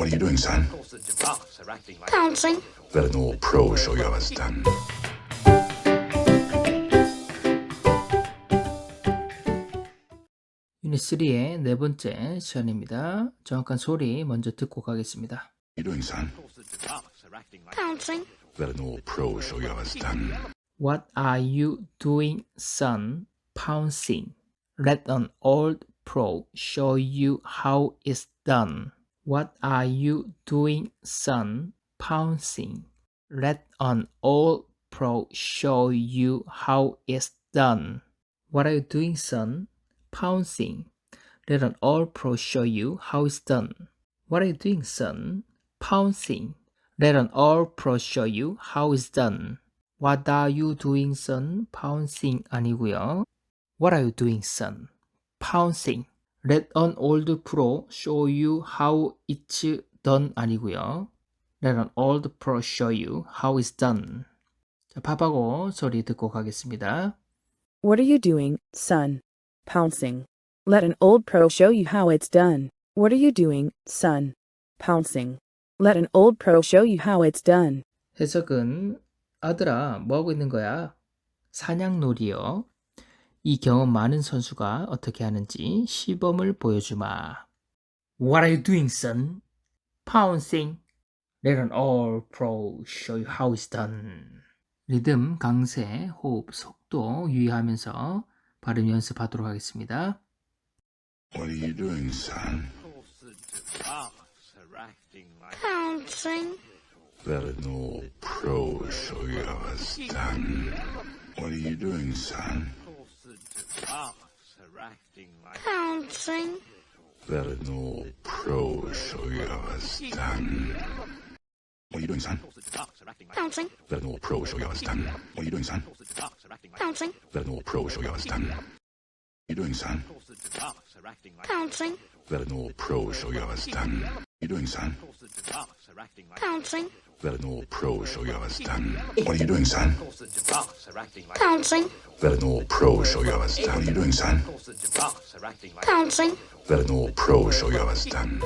What are you doing, son? Pouncing. Let an old pro show you how it's done. 유닛 3의 네 번째 시간입니다. 정확한 소리 먼저 듣고 가겠습니다. What are you doing, son? Pouncing. Let an old pro show you how it's done. What are you doing, son? Pouncing. Let an old pro show you how it's done. What are you doing, son? Pouncing. Let an old pro show you how it's done. What are you doing, son? Pouncing. Let an old pro show you how it's done. What are you doing, son? Pouncing. Let an old pro show you how it's done. What are you doing, son? Pouncing 아니고요. What are you doing, son? Pouncing. Let an old pro show you how it's done 아니고요. Let an old pro show you how it's done. 자, 팝하고 소리 듣고 가겠습니다. What are you doing, son? Pouncing. Let an old pro show you how it's done. What are you doing, son? Pouncing. Let an old pro show you how it's done. 해석은 아들아 뭐 하고 있는 거야? 사냥놀이요. 이 경험 많은 선수가 어떻게 하는지 시범을 보여주마. What are you doing, son? Pouncing. Let an all pro show you how it's done. 리듬, 강세, 호흡, 속도 유의하면서 발음 연습하도록 하겠습니다. What are you doing, son? Pouncing. Let an old pro show you how it's done. What are you doing, son? Pouncing. Let an old pro show you how it's done. What are you doing, son? Pouncing. Let an old pro show you how it's done. What are you doing, son? Pouncing. Let an old pro show you how it's done. What are you doing, son? Pouncing. Let an old pro show you how it's done. What are you doing, son? Pouncing. Let an old pro show you how it's done. What are you doing, son? Pouncing. Let an old pro show you how it's done. What are you doing, son? Pouncing. Let an old pro show you how it's done.